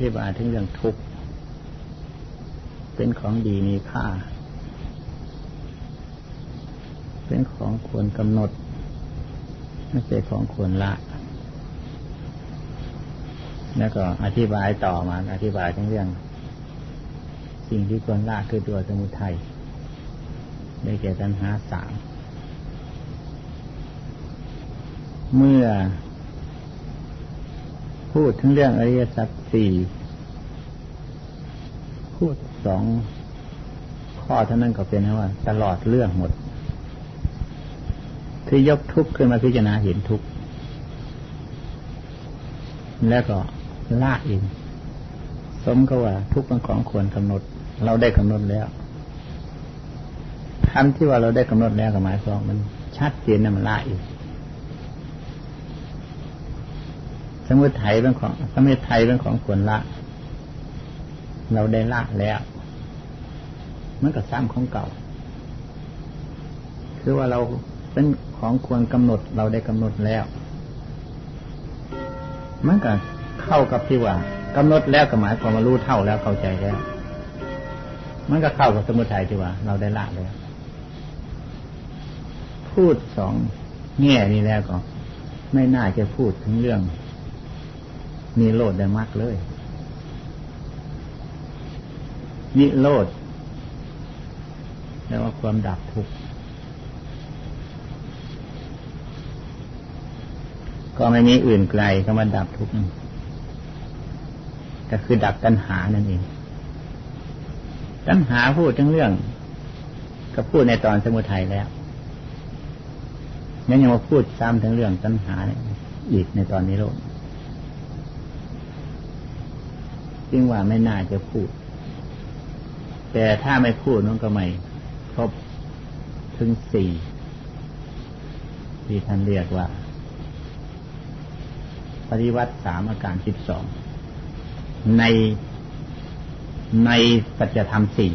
ธิบายถึงเรื่องทุกข์ เป็นของดีมีค่า เป็นของควรกำหนด ไม่ใช่ของควรละ แล้วก็อธิบายต่อมา อธิบายทั้งเรื่อง สิ่งที่ควรละคือตัวสมุทัยได้แก่ตัณหาสามเมื่อ พูดถึงเรื่องอริยสัจสี่พูดสองข้อเท่านั้นก็เป็นว่า ตลอดเรื่องหมดคือยกทุกข์ขึ้นมาพิจารณาเห็นทุกข์แล้วก็ละเองสมก็ว่า ทุกข์เป็นของควรกำหนด เราได้กำหนดแล้วคำที่ว่าเราได้กำหนดแล้วกับหมายความมันชัดเจนนะมันละอีก สมุทัยเป็นของสมุทัยเป็นของควรละ เราได้ละแล้วมันก็ซ้ำของเก่า คือว่าเราเป็นของควรกำหนดเราได้กำหนดแล้วมันก็เข้ากับที่ว่ากำหนดแล้วก็หมายความว่ารู้เท่าแล้วเข้าใจแล้ว มันก็เข้ากับสมุทัยที่ว่า เราได้ละแล้วพูดสองแง่นี้แล้วก็ ไม่น่าจะพูดถึงเรื่อง นิโรธได้มากเลย นิโรธแปลว่าความดับทุกข์ก็ไม่มีอื่นไกลก็มาดับทุกข์ก็คือดับตัณหานั่นเอง ตัณหาพูดทั้งเรื่อง ก็พูดในตอนสมุทัยแล้วยังยังมาพูดซ้ำทั้งเรื่องตัณหาอีกในตอนนี้โลก จึงว่าไม่น่าจะพูด แต่ถ้าไม่พูดนั่นก็ไม่ครบถึงสี่ที่ท่านเรียกว่า ปฏิวัติสามอาการสิบสองในในปัจจธรรมสี่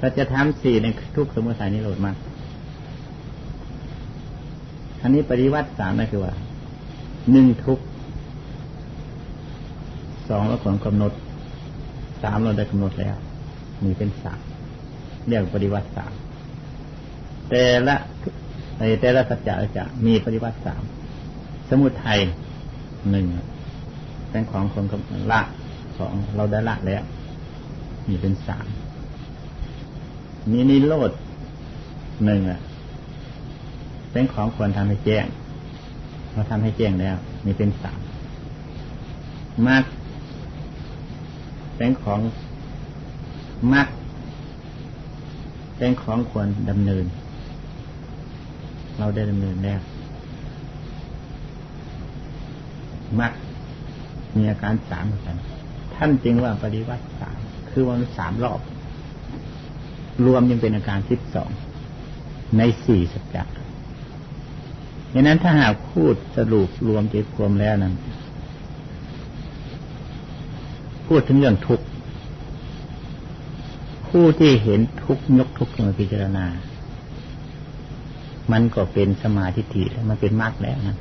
ปัจจธรรมสี่ในทุกสมุทัยนิโรธมากอันนี้ปฏิวัติสามนั่นคือว่าหนึ่งทุก สองแล้วผลกำหนดสามเราได้กำหนดแล้วมีเป็นสามเรียกปฏิวัติสามแต่ละในแต่ละสัจจะจะมีปฏิวัติสามสมุทัยหนึ่งเป็นของคนกำละสองเราได้ละแล้ว มีเป็นสามมีนิโรธหนึ่งอะ เป็นของควรทำให้แจ้งเราทำให้แจ้งแล้ว มีเป็นสามมาก เป็นของมักเป็นของควรดำเนิน เราได้ดำเนินแล้วมักมีอาการสามเหมือนกัน ท่านจึงว่าปฏิวัติสามคือวันสามรอบ รวมยังเป็นอาการสิบสองในสี่สัจจะดังนั้นถ้าหากพูดสรุปรวมเจ็บรวมแล้วนั้น พูดถึงเรื่องทุกข์ผู้ที่เห็นทุกข์ยกทุกข์มาพิจารณา มันก็เป็นสมาธิฐิแล้วมันเป็นมรรคแล้วนะ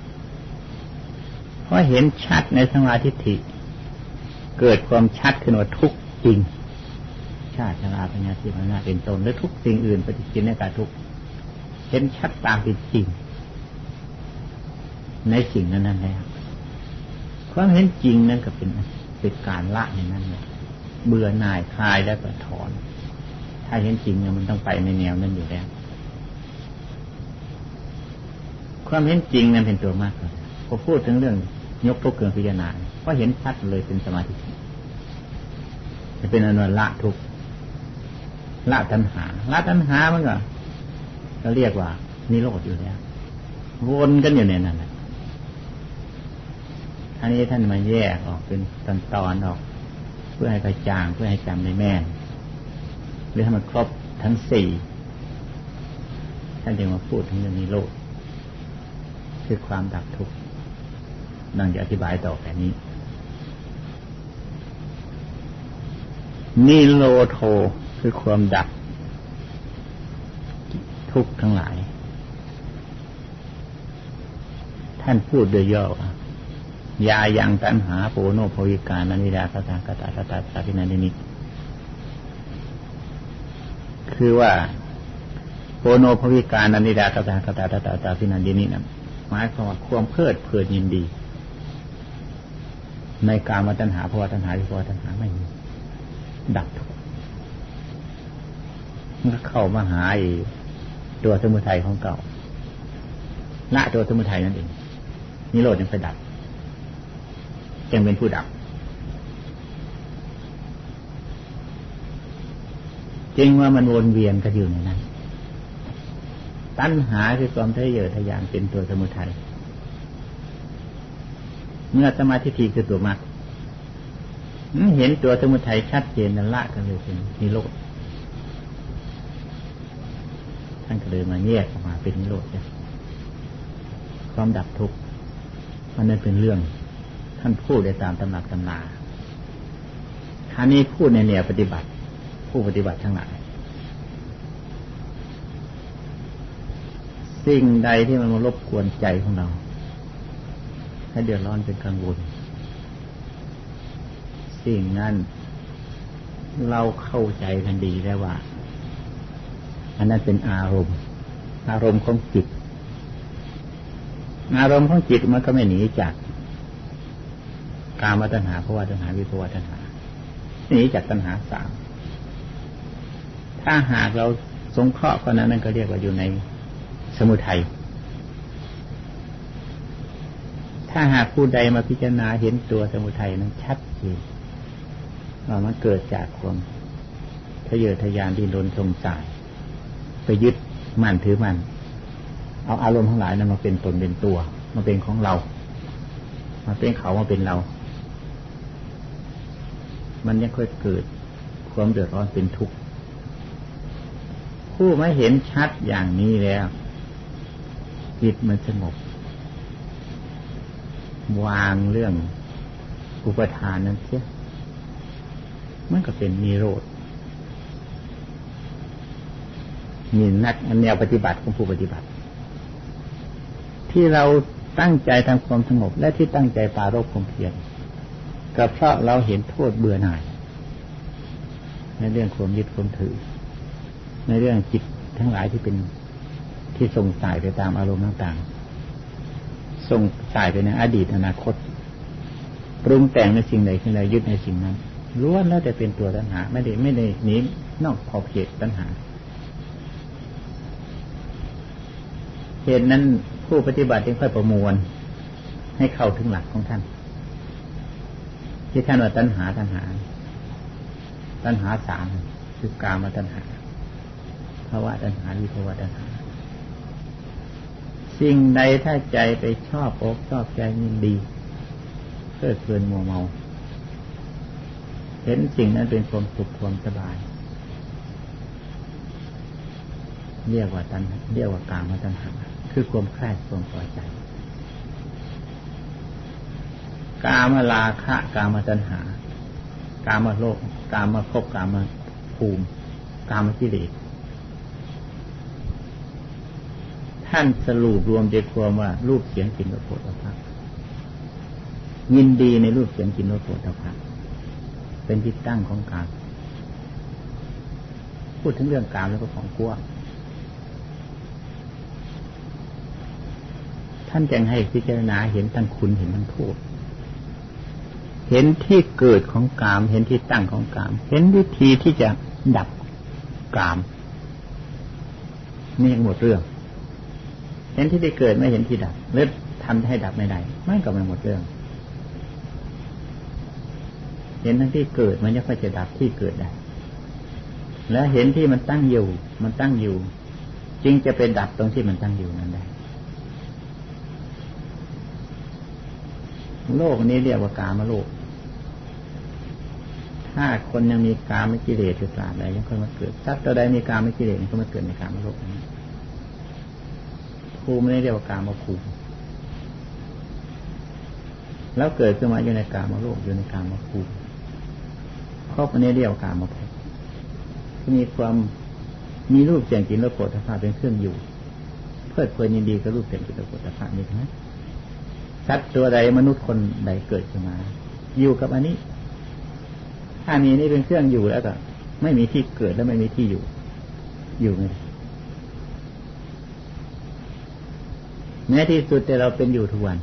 เพราะเห็นชัดในสมาธิฐิเกิดความชัดขึ้นว่าทุกข์จริง ชาติชราปัญญาสิมันนาเป็นตนและทุกสิ่งอื่นปฏิจินในการทุกข์เห็นชัดตามเป็นจริง ในสิ่งนั้นนั่นแล้วความเห็นจริงนั่นก็เป็น เป็นการละอย่างนั้นเลยเบื่อหน่ายคลายแล้วก็ถอน ถ้าเห็นจริงเนี่ยมันต้องไปในแนวนั้นอยู่แล้ว ความเห็นจริงนั้นเป็นตัวมากเลยพอพูดถึงเรื่องยกทุกเกินพิจารณาก็เห็นชัดเลยเป็นสมาธิจะเป็นอนุละทุกละตัณหา ละตัณหามันก็เรียกว่านิโรธอยู่แล้ววนกันอยู่ในนั้นแหละ อันนี้ท่านมาแยกออกเป็นตอนตอนออก เพื่อให้กระจ่างเพื่อให้จำในแม่นหรือให้มันครบทั้งสี่ท่านจึงมาพูดถึงเรื่องนี้โลกคือความดับทุกข์ดังจะอธิบายต่อแบบนี้นิโรโทคือความดับทุกข์ทั้งหลาย ท่านพูดโดยย่อ ยายังตัณหาโปโนภวิการนันิดาคตากตาตาตาตาพินันนิตคือว่าโปโนภวิการนันิดาคตากตาตาตาตาพินันนิตนะหมายความว่าความเพลิดเพลินยินดี ในการมาตัณหาภาวะตัณหาวิภาวะตัณหาไม่มีดับทุกมันก็เข้ามาหาตัวสมุทัยของเก่าละตัวสมุทัยนั่นเองนิโรธยังไปดับ จึงเป็นผู้ดับ จริงว่ามันวนเวียนกันอยู่ในนั้น ตัณหาคือความทะเยอทะยานเป็นตัวสมุทัย เมื่อสมาธิทีคือตัวมรรคเห็นตัวสมุทัยชัดเจนนั่นละกันเลยเป็นนิโรธท่านก็เลยมาแยกออกมาเป็นนิโรธความดับทุกข์มันนั่นเป็นเรื่อง ท่านพูดได้ตามตำหนักตำนาท่านี้พูดในแนวปฏิบัติ ผู้ปฏิบัติทั้งหลายสิ่งใดที่มันมารบกวนใจของเรา ให้เดือดร้อนเป็นกังวลสิ่งนั้นเราเข้าใจกันดีแล้วว่า อันนั้นเป็นอารมณ์ อารมณ์ของจิต อารมณ์ของจิตมันก็ไม่หนีจาก การมาตัญหาภาวะตัญหาวิภาวะตัญหาหนีจากตัญหาสามถ้าหากเราสงเคราะห์คนนั้นนั่นก็เรียกว่าอยู่ในสมุทัยถ้าหากผู้ใดมาพิจารณาเห็นตัวสมุทัยนั้นชัดเจนว่ามันเกิดจากความทะเยอทะยานดินรนสงสายไปยึดมั่นถือมั่นเอาอารมณ์ทั้งหลายนั้นมาเป็นตนเป็นตัว มาเป็นของเรา มาเป็นเขามาเป็นเรา มันยังค่อยเกิดความเดือดร้อนเป็นทุกข์ ผู้ไม่เห็นชัดอย่างนี้แล้ว จิตมันสงบ วางเรื่องอุปทานนั้นเสียมันก็เป็นมีโรธมีนักแนวปฏิบัติของผู้ปฏิบัติ ที่เราตั้งใจทำความสงบและที่ตั้งใจปาโรคความเพียร ก็เพราะเราเห็นโทษเบื่อหน่าย ในเรื่องความยึดความถือ ในเรื่องจิตทั้งหลายที่เป็นที่ส่งสายไปตามอารมณ์ต่างๆ ส่งสายไปในอดีตอนาคต ปรุงแต่งในสิ่งใดสิ่งใดยึดในสิ่งนั้นล้วนแล้วแต่เป็นตัวตัณหา ไม่ได้ไม่ได้หนีนอกขอบเขตตัณหา เหตุนั้นผู้ปฏิบัติจึงค่อยประมวลให้เข้าถึงหลักของท่าน ที่ท่านว่าตัณหาตัณหา ตัณหาสามคือกามาตัณหาภาวะตัณหาวิภาวะตัณหา สิ่งใดถ้าใจไปชอบอกชอบใจยินดีเพื่อเพลินมัวเมา เห็นสิ่งนั้นเป็นความสุขความสบาย เรียกว่าตัณเรียกว่ากามาตัณหา คือความใคร่ความพอใจ กามลาคะกามตัณหา กามโลก กามภพกามภูมิ กามกิเลสท่านสรุปรวมใจความว่ารูปเสียงกลิ่นรสโผฏฐัพยินดีในรูปเสียงกลิ่นรสโผฏฐัพเป็นที่ตั้งของการพูดถึงเรื่องกามแล้วก็ของกลัวท่านจึงให้พิจารณาเห็นทั้งคุณเห็นทั้งโทษ เห็นที่เกิดของกาม เห็นที่ตั้งของกาม เห็นวิธีที่จะดับกาม นี่หมดเรื่อง เห็นที่ได้เกิดไม่เห็นที่ดับเลือทำให้ดับไม่ได้ไม่ก็ไม่หมดเรื่อง เห็นทั้งที่เกิดมันจะค่อยจะดับที่เกิดได้ แล้วเห็นที่มันตั้งอยู่ มันตั้งอยู่ จึงจะเป็นดับตรงที่มันตั้งอยู่นั้นได้โลกนี้เรียกว่ากามโลก ถ้าคนยังมีกามไม่กิเลสอยู่ตราบใดยังค่อยมาเกิดสัดตัวใดมีกามไม่กิเลสก็มาเกิดในกามโลกนี้ภูมิไม่เรียกว่ากามภูมิแล้วเกิดขึ้นมาอยู่ในกามโลกอยู่ในกามภูมิครอบนี้เรียกว่ากามภพที่มีความมีรูปเสียงกลิ่นรสโผฏฐัพพะเป็นเครื่องอยู่ เพื่อเพลินยินดีกับรูปเสียงกลิ่นรสโผฏฐัพพะนี่ทั้งนั้นสัตว์ตัวใดมนุษย์คนใดเกิดขึ้นมา อยู่กับอันนี้ ถ้ามีนี่เป็นเครื่องอยู่แล้วก็ไม่มีที่เกิดและไม่มีที่อยู่ อยู่ไงแม้ที่สุดแต่เราเป็นอยู่ทุกวัน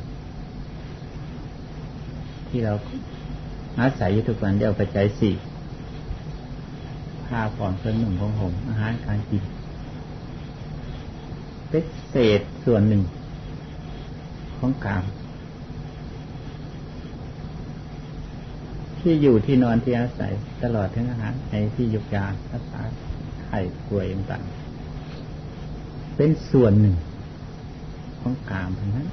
ที่เราอาศัยอยู่ทุกวันเดียวปัจจัยสี่ผ้าผ่อนเครื่องหนุ่มของผมอาหารการกินเป็นเศษส่วนหนึ่งของกาม ที่อยู่ที่นอนที่อาศัยตลอดทั้งอาหารในที่ยุกยารักษาไข้ป่วยต่างๆเป็นส่วนหนึ่งของกามทั้งนั้น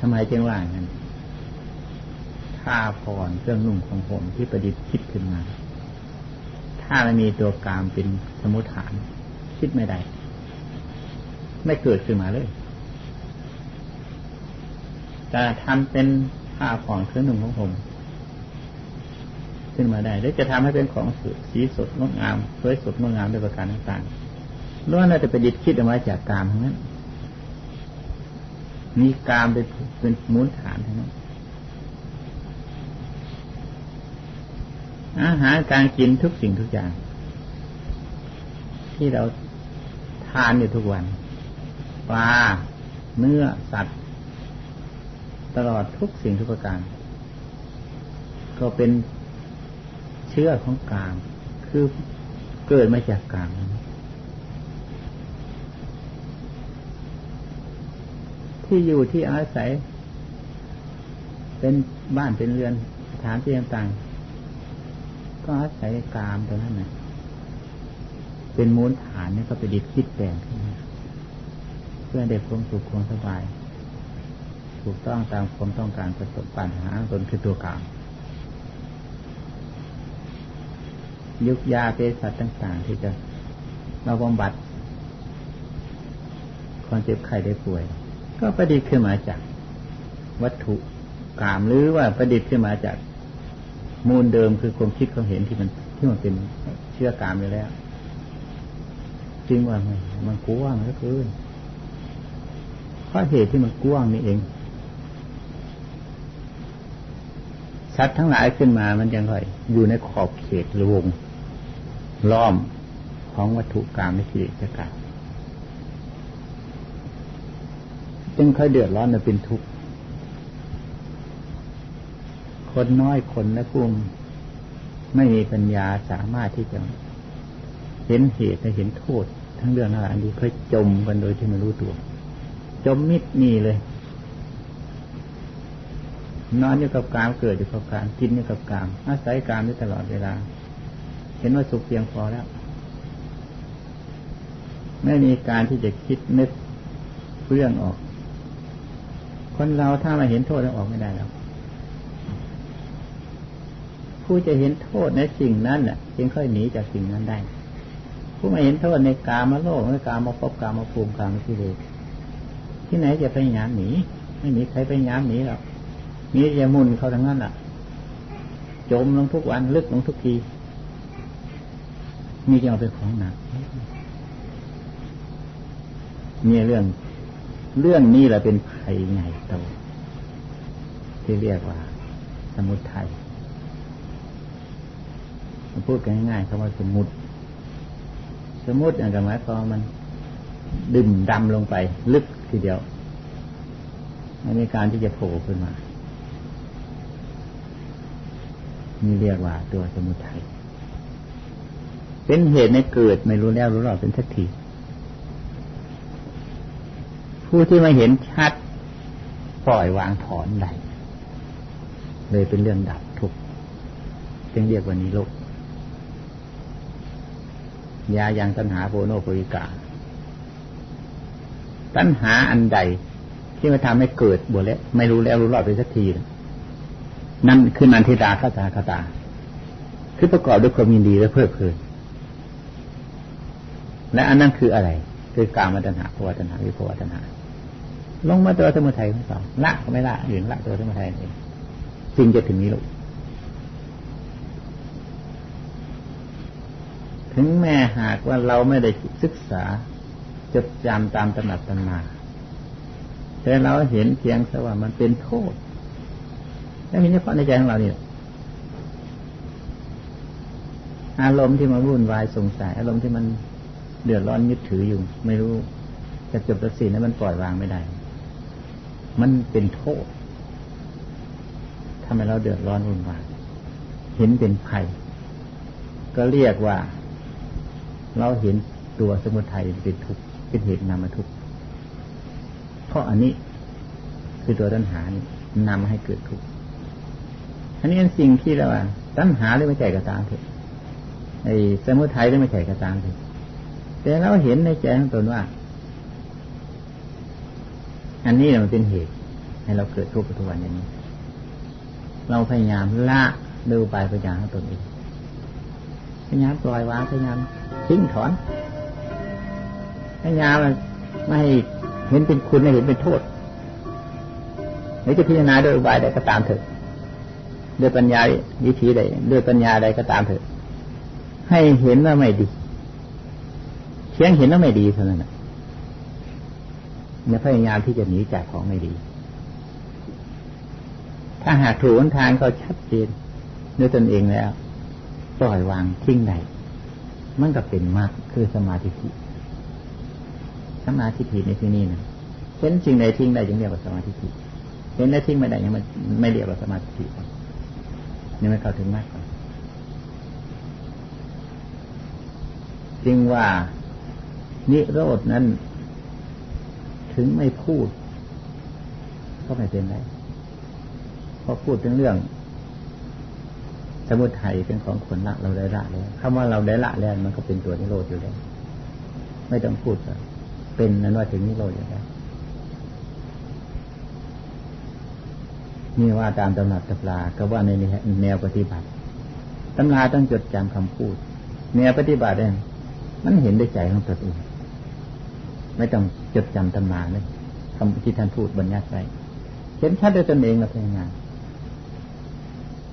ทำไมจึงว่างั้นผ้าผ่อนเครื่องนุ่งของผมที่ประดิษฐ์คิดขึ้นมา ถ้าไม่มีตัวกามเป็นสมุฐาน คิดไม่ได้ ไม่เกิดขึ้นมาเลยจะทำเป็น ผ้าผ่อนเครื่องนุ่งของผมขึ้นมาได้หรือจะทำให้เป็นของสีสดงดงามสวยสดงดงามด้วยประการต่างๆล้วนแล้วจะประดิตคิดออกมาจากกามทั้งนั้นมีกามเป็นเป็นมูลฐานทั้งนั้นอาหารการกินทุกสิ่งทุกอย่าง ที่เราทานอยู่ทุกวันปลาเนื้อสัตว์ ตลอดทุกสิ่งทุกประการ ก็เป็นเชื้อของกาม คือเกิดมาจากกามที่อยู่ที่อาศัย เป็นบ้านเป็นเรือนสถานที่ต่างก็อาศัยกามตัวนั้นนะเป็นมูลฐานนี่ก็ไปดิดคิดแปลงขึ้นมาเพื่อได้ความสุขความสบาย ถูกต้องตามความต้องการประสบปัญหาตนคือตัวกลามยุกยาเภสัชต่างๆ ที่จะมาบำบัดความเจ็บไข้ได้ป่วย ก็ประดิษฐ์ขึ้นมาจาก วัตถุกามหรือว่าประดิษฐ์ขึ้นมาจากมูลเดิมคือความคิดเขาเห็นที่มันที่มันเป็นเชื่อกามอยู่แล้วจริงว่ามันมันกว้างเหลือเกินเพราะเหตุที่มันกว้างนี่เอง ชัดทั้งหลายขึ้นมามันยังไงอยู่ในขอบเขตรวงล้อมของวัตถุกรรมในกิเลสกรรมจึงค่อยเดือดร้อนและเป็นทุกข์คนน้อยคนและกลุ่มไม่มีปัญญาสามารถที่จะเห็นเหตุและเห็นโทษ ทั้งเรื่องอะไรนี้เคยจมกันโดยที่ไม่รู้ตัว จมมิดนี่เลย นอนอยู่กับกามเกิดอยู่กับกามกินอยู่กับกาม อาศัยกามได้ตลอดเวลา เห็นว่าสุขเพียงพอแล้ว ไม่มีการที่จะคิดนึกเรื่องออก คนเราถ้ามาเห็นโทษแล้วออกไม่ได้แล้วผู้จะเห็นโทษในสิ่งนั้นน่ะ จึงค่อยหนีจากสิ่งนั้นได้ ผู้ไม่เห็นโทษในกามาโลกในกามาพบกามาภูมิกามาที่เลที่ไหนจะไปยามหนีไม่มีใครไปยามหนีหรอก มีจะมุนเขาทั้งนั้นอะ จมลงทุกวันลึกลงทุกทีมีจะเอาเป็นของหนักมีเรื่อง เรื่องนี้แหละเป็นภัยใหญ่โตที่เรียกว่า สมุทัยพูดกันง่ายๆคำว่าสมุติสมุติอย่างกับหมายความมันดื่มดำลงไป ลึกทีเดียวไม่มีการที่จะโผล่ขึ้นมา มีเรียกว่าตัวสมุทัยเป็นเหตุในเกิดไม่รู้แล้วรู้รอดเป็นทักทีผู้ที่มาเห็นชัดปล่อยวางถอนได้เลยเป็นเรื่องดับทุกข์จึงเรียกว่านิโรธยายังตัณหาโพโนโพวิกา ตัณหาอันใดที่มาทำให้เกิดบวแล้วไม่รู้แล้วรู้รอดไปสักทีนั่ นั่นคือนันทิตาคาตาคาตา คือประกอบด้วยความยินดีและเพลิดเพลิน และอันนั้นคืออะไร คือการมตัณหาภวตัณหาวิภวตัณหา ลงมาตัวสมุทัยของสองละก็ไม่ละอยู่ละตัวสมุทัยเองจึงจะถึงนี้ลูกถึงแม้หากว่าเราไม่ได้ศึกษาจดจำตามตำหนักตำนาแต่เราเห็นเพียงแค่ว่ามันเป็นโทษ แล้วเห็นเฉพาะในใจของเราเนี่ยอารมณ์ที่มาวุ่นวายสงสัย อารมณ์ที่มันเดือดร้อนยึดถืออยู่ ไม่รู้จะจบจะสิ้นแล้วมันปล่อยวางไม่ได้ มันเป็นโทษทำให้เราเดือดร้อนวุ่นวายเห็นเป็นภัย ก็เรียกว่า เราเห็นตัวสมุทัยเป็นทุกข์เป็นเหตุนำมาทุกข์เพราะอันนี้คือตัวตัณหานี่นำมาให้เกิดทุกข์ อันนี้เป็นสิ่งที่เราว่าตัณหาหรือไม่ใช่ก็ตามเถอะไอ้สมุทัยหรือไม่ใช่ก็ตามเถอะแต่เราเห็นในใจของตนว่า อันนี้มันเป็นเหตุ ให้เราเกิดทุกข์ทุกวันอย่างนี้ เราพยายามละดูไปพยายามของตนเองพยายามปล่อยวางพยายามทิ้งถอนพยายามไม่ให้เห็นเป็นคุณไม่เห็นเป็นโทษหรือจะพิจารณาโดยอุบายใดก็ตามเถอะ ด้วยปัญญาวิธีใดด้วยปัญญาใดก็ตามเถอะ ให้เห็นว่าไม่ดีเพียงเห็นว่าไม่ดีเท่านั้นเนี่ยพยายามที่จะหนีจากของไม่ดี ถ้าหากถูกทางเขาชัดเจนด้วยตนเองแล้วปล่อยวางทิ้งใดมันก็เป็นมากคือสมาธิสมาธิในที่นี้นะเห็นจริงใดทิ้งใดจึงเรียกว่าสมาธิเห็นได้ทิ้งไม่ได้ยังไม่ไม่เรียกว่าสมาธิ นี่ไม่เข้าถึงมากกว่าจึงว่านิโรดนั้น ถึงไม่พูด ก็ไม่เป็นไรเพราะพูดถึงเรื่อง สมุทัยเป็นของคนละเราได้ละแล้วคำว่าเราได้ละแล้วมันก็เป็นตัวนิโรธอยู่แล้ว ไม่ต้องพูดเป็นนั้นว่าถึงนิโรธอยู่แล้ว นี่ว่าตามตำนักตำราก็ว่าในแนวปฏิบัติตำราต้องจดจำคำพูด แนวปฏิบัติเองมันเห็นได้ใจของตัวเองไม่ต้องจดจำตำราเลยคำที่ท่านพูดบรรยายไปเห็นชัดด้วยตนเองเราพยายาม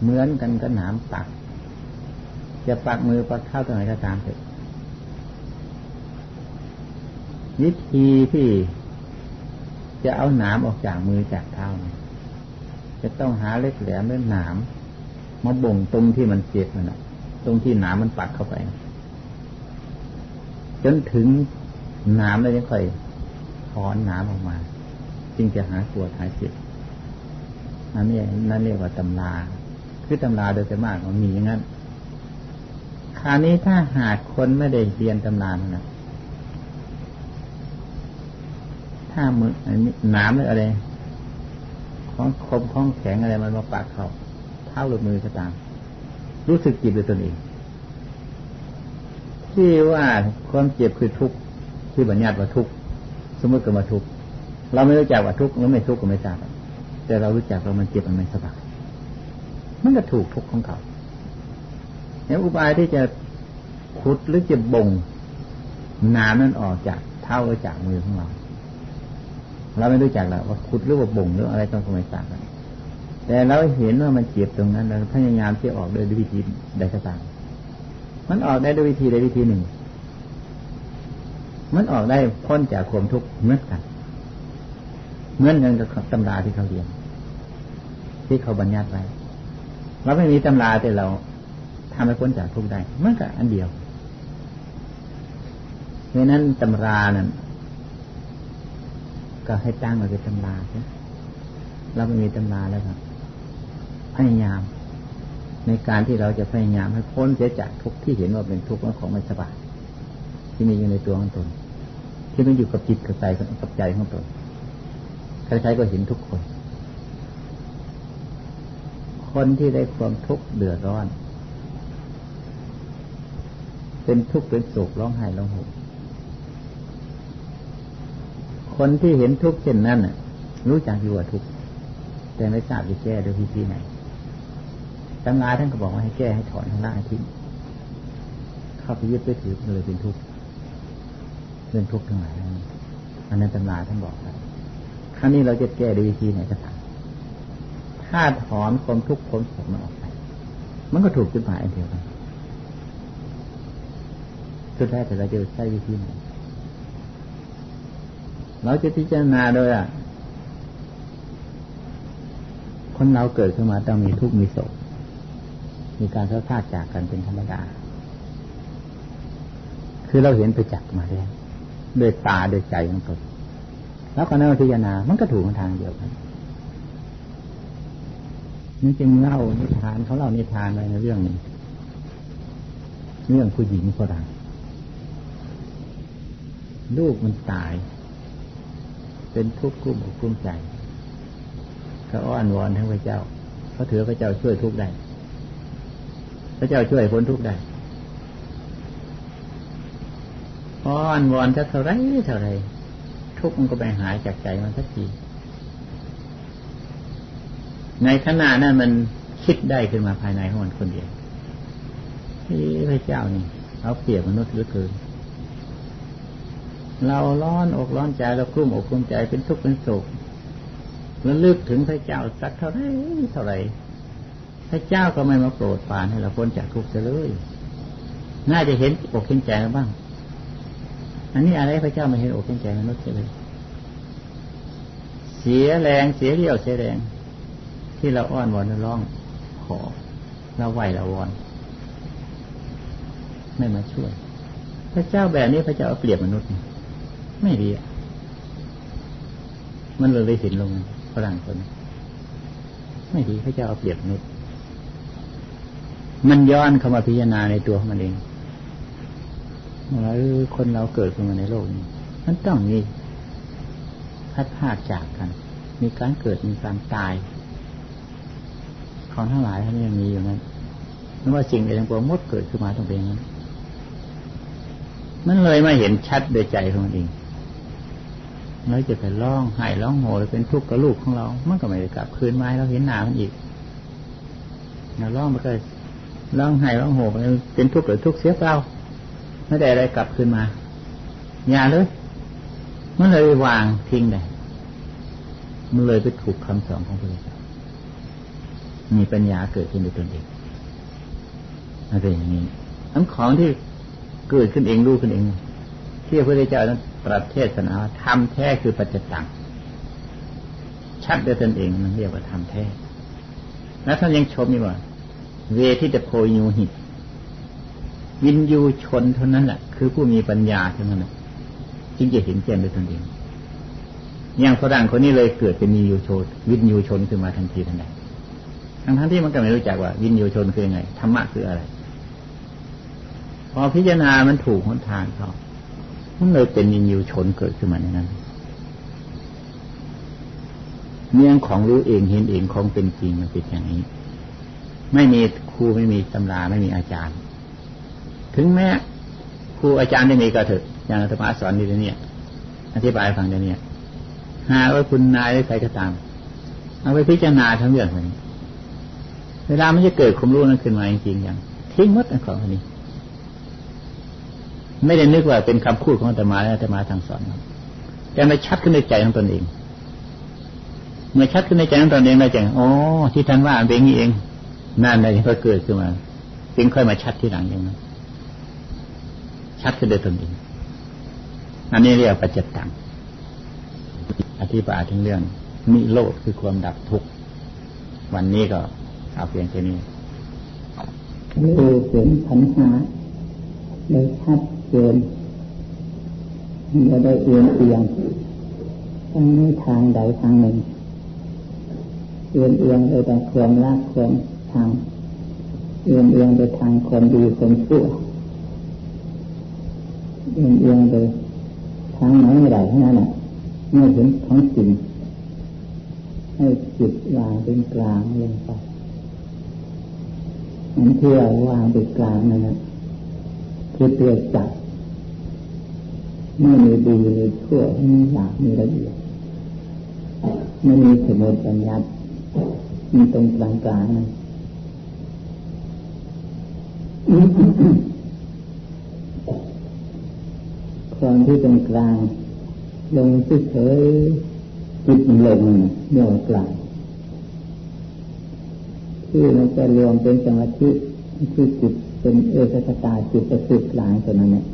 เหมือนกันก็หนามปัก จะปักมือปักเท้าตรงไหนก็ตามเถอะวิธีที่จะเอาหนามออกจากมือจากเท้า จะต้องหาเล็กแหลมเล่นหนามมาบ่งตรงที่มันเจ็บนั่นแหะตรงที่หนามมันปักเข้าไป จนถึงหนามแล้วยังค่อยถอนหนามออกมา จึงจะหาปวหายเจ็บนั่นนี่นั่นเรียกว่าตำรา คือตำราโดยส่วนมากมันมีอย่างนั้นคราวนี้ถ้าหากคนไม่ได้เรียนตำรานะถ้ามือหนามหรืออะไร ของคมของแข็งอะไรมันมาปากเขาเท้าหรือมือก็ตาม รู้สึกจิตด้วยตนเองที่ว่าความเจ็บคือทุกข์ที่บัญญัติว่าทุกข์สมมติก็มาทุกข์เราไม่รู้จักว่าทุกข์หรือไม่ทุกข์ก็ไม่ทราบแต่เรารู้จักว่ามันเจ็บมันไม่สบายมันก็ถูกทุกข์ของเขาแล้วอุบายที่จะขุดหรือจะบ่งน้ำนั้นออกจากเท้าหรือจากมือของเรา เราไม่รู้จักหรอกว่าขุดหรือว่าบ่งหรืออะไรต้องสมัยต่างกันแต่เราเห็นว่ามันเจ็บตรงนั้นเราพยายามที่ออกโดยวิธีใดก็ตามมันออกได้ด้วยวิธีใดวิธีหนึ่ง มันออกได้พ้นจากความทุกข์เหมือนกัน เหมือนกันกับตำราที่เขาเรียน ที่เขาบัญญัติไว้เราไม่มีตำราแต่เราทำให้พ้นจากทุกข์ได้มันก็อันเดียวเพราะนั้นตำรานั้น ก็ให้ตั้งมาเป็นตำราใช่เราไม่มีตำราแล้วครับพยายาม ในการที่เราจะพยายามให้พ้นเสียจากทุกที่เห็นว่าเป็นทุกข์ของไม่สบายที่มีอยู่ในตัวของตน ที่มันอยู่กับจิตกับใจกับใจของตนใครๆก็เห็นทุกคน คนที่ได้ความทุกข์เดือดร้อน เป็นทุกข์เป็นโศกร้องไห้ร้องห่ม คนที่เห็นทุกข์เช่นนั้นรู้จักอยู่ว่าทุกข์แต่ไม่ทราบจะแก้โดยวิธีไหนตำราท่านก็บอกว่าให้แก้ให้ถอนทั้งละทิ้งเข้าไปยึดไปถือเลยเป็นทุกข์เรื่องทุกข์ทั้งหลายอันนั้นตำราท่านบอกแล้วครั้งนี้เราจะแก้โดยวิธีไหนก็ตามถ้าถอนความทุกข์พ้นผมมันออกไป มันก็ถูกจุดหมายอันเดียวกันสุดท้ายแต่เราจะใช้วิธีไหน เราจะพิจารณาโดยอะ คนเราเกิดขึ้นมาต้องมีทุกข์มีโศก มีการทะเลาะจากกันเป็นธรรมดา คือเราเห็นไปจักมาแล้วด้วยตาด้วยใจของตนแล้วก็นั่งพิจารณา มันก็ถูกทางเดียวกันนี่จึงเล่านิทานเขาเล่านิทานอะไรในเรื่องนี้เรื่องผู้หญิงฝรั่งลูกมันตาย เป็นทุกข์กุ้มอกกุ้มใจเขาอ้อนวอนทั้งพระเจ้าเขาถือพระเจ้าช่วยทุกข์ได้ พระเจ้าช่วยพ้นทุกข์ได้อ้อนวอนจะเท่าไรเท่าไรทุกข์มันก็ไปหายจากใจมันสักทีในขณะนั้นมันคิดได้ขึ้นมาภายในของมันคนเดียวที่พระเจ้านี่เอาเปรียบมนุษย์เหลือเกิน เราร้อนอกร้อนใจเรากลุ้มอกกลุ้มใจเป็นทุกข์เป็นโศกแล้วลึกถึงพระเจ้าสักเท่าไรเท่าไรพระเจ้าก็ไม่มาโปรดปานให้เราพ้นจากทุกข์เลย น่าจะเห็นอกเห็นใจบ้าง อันนี้อะไรพระเจ้าไม่เห็นอกเห็นใจมนุษย์เลย เสียแรงเสียเรี่ยวเสียแรง ที่เราอ้อนวอนร้องขอเราไหวเราวอน ไม่มาช่วย พระเจ้าแบบนี้พระเจ้าเอาเปรียบมนุษย์ ไม่ดีมันเลยไปสินลงฝรั่งคนไม่ดีพระเจ้าเอาเปรียบมนุษย์มันย้อนเข้ามาพิจารณาในตัวของมันเองว่าคนเราเกิดขึ้นมาในโลกนี้ มันต้องมีพัดพาดจากกัน มีการเกิดมีการตาย ของทั้งหลายท่านยังมีอยู่นั้นไม่ว่าสิ่งใดทั้งปวงมดเกิดขึ้นมาตรงเป็นนั้น มันเลยมาเห็นชัดโดยใจของมันเอง เราจะไปร้องไห้ร้องโหยเป็นทุกข์กับลูกของเรา มันก็ไม่ได้กลับคืนมาเราเห็นหนามันอีกเราร้องมันก็ร้องไห้ร้องโหยเป็นทุกข์หรือทุกข์เสียเปล่าไม่ได้อะไรกลับคืนมาอย่าเลยมันเลยวางทิ้งได้มันเลยไปถูกคำสอนของพระเจ้ามีปัญญาเกิดขึ้นในตนเองมันเป็นอย่างนี้ทั้งของที่เกิดขึ้นเองรู้ขึ้นเองที่พระพุทธเจ้านั้น ตรัสเทศนาทำแท้คือปัจจตังชัดด้วยตนเองมันเรียกว่าทำแท้ แล้วท่านยังชมอีกว่า เวทิตโพยูหิต วินยูชนเท่านั้นแหละคือผู้มีปัญญาเท่านั้นแหละจึงจะเห็นแจ้งด้วยตนเองอย่างฝรั่งคนนี้เลยเกิดเป็นมียูชน วินยูชนขึ้นมาทันทีทันใดทั้งทั้งที่มันก็ไม่รู้จักว่า วินยูชนคือไงธรรมะคืออะไร พอพิจารณามันถูกหนทางเขา มันเลยเป็นวินยูชนเกิดขึ้นมาในนั้นเนื่องของรู้เองเห็นเองของเป็นจริงมันเป็นอย่างนี้ ไม่มีครูไม่มีตำราไม่มีอาจารย์ ถึงแม้ครูอาจารย์จะมีก็เถอะอย่างธรรมะสอนดีเนี่ย อธิบายฟังเดี๋ยวนี้หาว่าคุณนายหรือใครก็ตาม เอาไปพิจารณาทั้งเรื่องนี้เวลามันจะเกิดความรู้นั้นขึ้นมาจริงๆอย่างทิ้งมดอันของอันนี้ ไม่ได้นึกว่าเป็นคำพูดของอาตมาและอาตมาทางสอนแต่มาชัดขึ้นในใจของตนเอง เมื่อชัดขึ้นในใจของตนเองเราจะอ๋อที่ท่านว่าเป็นอย่างนี้เองนั่นอะไรก็เกิดขึ้นมาจึงค่อยมาชัดที่หลังอย่างนั้นชัดขึ้นโดยตนเองอันนี้เรียกปัจจตังอธิบายถึงเรื่องนิโรธคือความดับทุกข์วันนี้ก็เอาเพียงแค่นี้คือเสียงขันหาเลยชัด เจนไม่ได้เอียงเอียงต้องมีทางใดทางหนึ่งเอียงเอียงไปแต่ความรักความทางเอียงเอียงไปทางความดีความชั่วเอียงเอียงไปทางไหนไม่ได้ทั้งนั้นอะไม่เห็นของจริงให้จิตวางเป็นกลางลงไปอันที่เราวางเป็นกลางนั่นคือเตียจัด ไม่มีดีเลยชั่วมีหยาบมีละเอียดไม่มีสมุดปัญญามีตรงกลางกลางนั่นความที่ตรงกลาง ลงเฉยจิตลงเดี่ยวกลางที่มันจะรวมเป็นสมาธิที่จิตเป็นเอกสตาจิตจะสุดกลางตัวนั้นเนี่ย